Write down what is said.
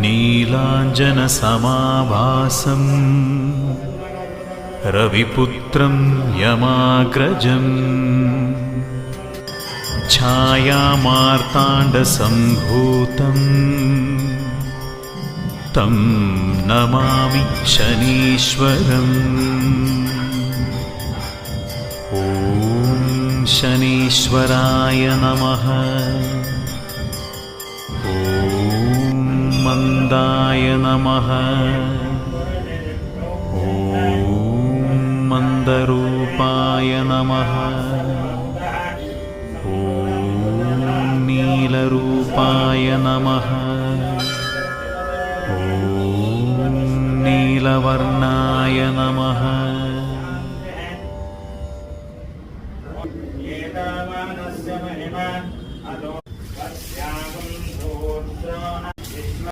नीलाञ्जनसमाभासम् रविपुत्रं यमाग्रजम् छायामार्ताण्डसम्भूतम् तं नमामि शनीश्वरम्। ॐ शनीश्वराय नमः मन्दाय नमः ॐ मन्दरूपाय नमः ॐ नीलरूपाय नमः ॐ नीलवर्णाय नमः